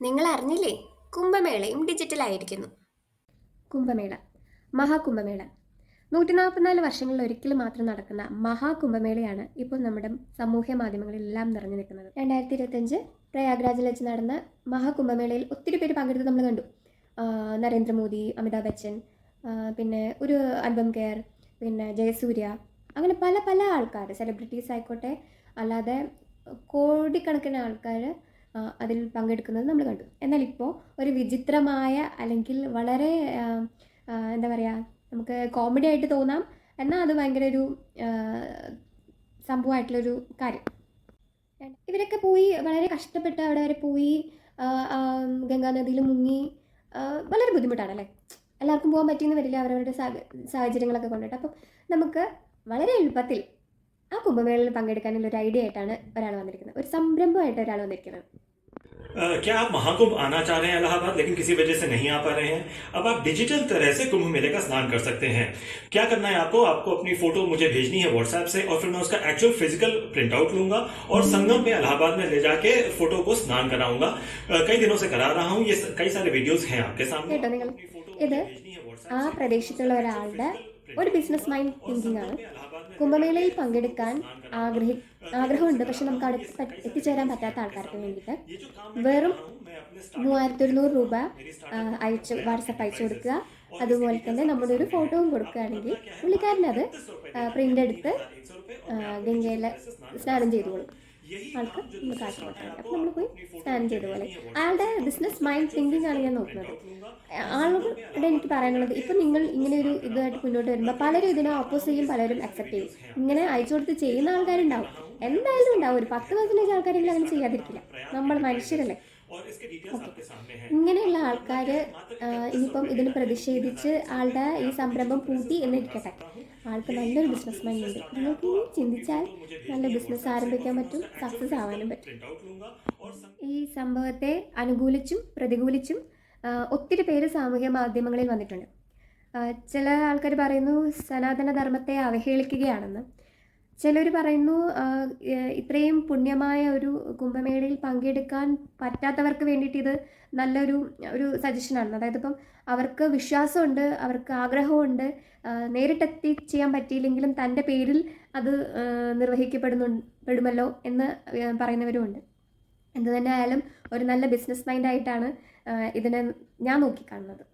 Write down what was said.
നിങ്ങൾ അറിഞ്ഞില്ലേ കുംഭമേളയും ഡിജിറ്റലായിരിക്കുന്നു. കുംഭമേള. മഹാകുംഭമേള. നൂറ്റി നാൽപ്പത്തിനാല് വർഷങ്ങളിൽ ഒരിക്കൽ മാത്രം നടക്കുന്ന മഹാകുംഭമേളയാണ് ഇപ്പോൾ നമ്മുടെ സാമൂഹ്യ മാധ്യമങ്ങളിലെല്ലാം നിറഞ്ഞു നിൽക്കുന്നത്. രണ്ടായിരത്തി ഇരുപത്തഞ്ച് പ്രയാഗ്രാജിൽ വെച്ച് നടന്ന മഹാകുംഭമേളയിൽ ഒത്തിരി പേര് പങ്കെടുത്ത് നമ്മൾ കണ്ടു. നരേന്ദ്രമോദി അമിതാഭ് ബച്ചൻ പിന്നെ ഒരു അൽബം കെയർ പിന്നെ ജയസൂര്യ അങ്ങനെ പല പല ആൾക്കാർ സെലിബ്രിറ്റീസ് ആയിക്കോട്ടെ അല്ലാതെ കോടിക്കണക്കിന് ആൾക്കാർ അതിൽ പങ്കെടുക്കുന്നത് നമ്മൾ കണ്ടു. എന്നാൽ ഇപ്പോൾ ഒരു വിചിത്രമായ അല്ലെങ്കിൽ വളരെ എന്താ പറയുക നമുക്ക് കോമഡി ആയിട്ട് തോന്നാം. എന്നാൽ അത് ഭയങ്കര ഒരു സംഭവമായിട്ടുള്ളൊരു കാര്യം. ഇവരൊക്കെ പോയി വളരെ കഷ്ടപ്പെട്ട് അവിടെ വരെ പോയി ഗംഗാ നദിയിൽ മുങ്ങി വളരെ ബുദ്ധിമുട്ടാണ് അല്ലേ എല്ലാവർക്കും പോകാൻ പറ്റിയെന്ന് വരില്ല അവരവരുടെ സാഹ- സാഹചര്യങ്ങളൊക്കെ കൊണ്ടിട്ട്. അപ്പം നമുക്ക് വളരെ എളുപ്പത്തിൽ ആ കുംഭമേളയിൽ പങ്കെടുക്കാനുള്ള ഒരു ഐഡിയ ആയിട്ടാണ് ഒരാൾ വന്നിരിക്കുന്നത്. ഒരു സംരംഭമായിട്ട് ഒരാൾ വന്നിരിക്കുന്നത്. क्या आप महाकुंभ आना चाह रहे हैं इलाहाबाद लेकिन किसी वजह से नहीं आ पा रहे हैं अब आप डिजिटल तरह से कुंभ मेले का स्नान कर सकते हैं क्या करना है आपको आपको अपनी फोटो मुझे भेजनी है व्हाट्सएप से और फिर मैं उसका एक्चुअल फिजिकल प्रिंट आउट लूंगा और संगम पे इलाहाबाद में ले जाके फोटो को स्नान कराऊंगा अ, कई दिनों से करा रहा हूँ ये स- कई सारे वीडियोस हैं आपके सामने കേട്ടോ നിങ്ങൾ अपनी फोटो ഇത് मुझे भेजनी है WhatsApp ആ से। പ്രദേശത്തുള്ള ഒരാളുടെ ഒരു ബിസിനസ് മൈൻഡ് തിങ്കിങ് ആണ് കുംഭമേളയിൽ പങ്കെടുക്കാൻ ആഗ്രഹി ആഗ്രഹമുണ്ട്. പക്ഷെ നമുക്ക് പറ്റ- എത്തിച്ചേരാൻ പറ്റാത്ത ആൾക്കാർക്ക് വേണ്ടിയിട്ട്. വെറും മൂവായിരത്തി ഒരുന്നൂറ് രൂപ അയച്ചു വാട്സപ്പ് അയച്ചു കൊടുക്കുക. അതുപോലെ തന്നെ നമ്മുടെ ഒരു ഫോട്ടോയും കൊടുക്കുകയാണെങ്കിൽ പുള്ളിക്കാരനത് പ്രിന്റ് എടുത്ത് ഗംഗയിൽ സ്നാനം ചെയ്തോളും ആൾക്ക് ഒന്ന് കാശ് കൊടുക്കാൻ അപ്പോൾ നമ്മൾ പോയി സ്കാൻ ചെയ്ത പോലെ. ആളുടെ ബിസിനസ് മൈൻഡ് തിങ്കിങ് ആണ് ഞാൻ നോക്കുന്നത്. ആളുകളുടെ എനിക്ക് പറയാനുള്ളത് ഇപ്പം നിങ്ങൾ ഇങ്ങനെ ഒരു ഇതായിട്ട് മുന്നോട്ട് വരുമ്പോൾ പലരും ഇതിനെ ഓപ്പോസ് ചെയ്യും പലരും അക്സെപ്റ്റ് ചെയ്യും. ഇങ്ങനെ അയച്ചു കൊടുത്ത് ചെയ്യുന്ന ആൾക്കാരുണ്ടാവും. എന്തായാലും ഉണ്ടാവും. ഒരു പത്ത് പെർസെന്റേജ് ആൾക്കാരെങ്കിലും അങ്ങനെ ചെയ്യാതിരിക്കില്ല. നമ്മൾ മനുഷ്യരല്ലേ? ഇങ്ങനെയുള്ള ആൾക്കാർ ഇനിയിപ്പം ഇതിന് പ്രതിഷേധിച്ച് ആളുടെ ഈ സംരംഭം പൂട്ടി എന്നിരിക്കട്ടെ ആൾക്ക് നല്ലൊരു ബിസിനസ് മൈൻഡ് ഉണ്ട്. നിങ്ങൾക്ക് ഇനി ചിന്തിച്ചാൽ നല്ല ബിസിനസ് ആരംഭിക്കാൻ പറ്റും സക്സസ് ആവാനും പറ്റും. ഈ സംഭവത്തെ അനുകൂലിച്ചും പ്രതികൂലിച്ചും ഒത്തിരി പേര് സാമൂഹ്യ മാധ്യമങ്ങളിൽ വന്നിട്ടുണ്ട്. ചില ആൾക്കാർ പറയുന്നു സനാതന ധർമ്മത്തെ അവഹേളിക്കുകയാണെന്ന്. ചിലർ പറയുന്നു ഇത്രയും പുണ്യമായ ഒരു കുംഭമേളയിൽ പങ്കെടുക്കാൻ പറ്റാത്തവർക്ക് വേണ്ടിയിട്ട് ഇത് നല്ലൊരു ഒരു സജഷനാണ് അതായത് ഇപ്പം അവർക്ക് വിശ്വാസമുണ്ട് അവർക്ക് ആഗ്രഹമുണ്ട് നേരിട്ടെത്തി ചെയ്യാൻ പറ്റിയില്ലെങ്കിലും തന്റെ പേരിൽ അത് നിർവഹിക്കപ്പെടുന്നു പെടുമല്ലോ എന്ന് പറയുന്നവരുമുണ്ട്. എന്ത് തന്നെ ആയാലും ഒരു നല്ല ബിസിനസ് മൈൻഡായിട്ടാണ് ഇതിനെ ഞാൻ നോക്കിക്കാണുന്നത്.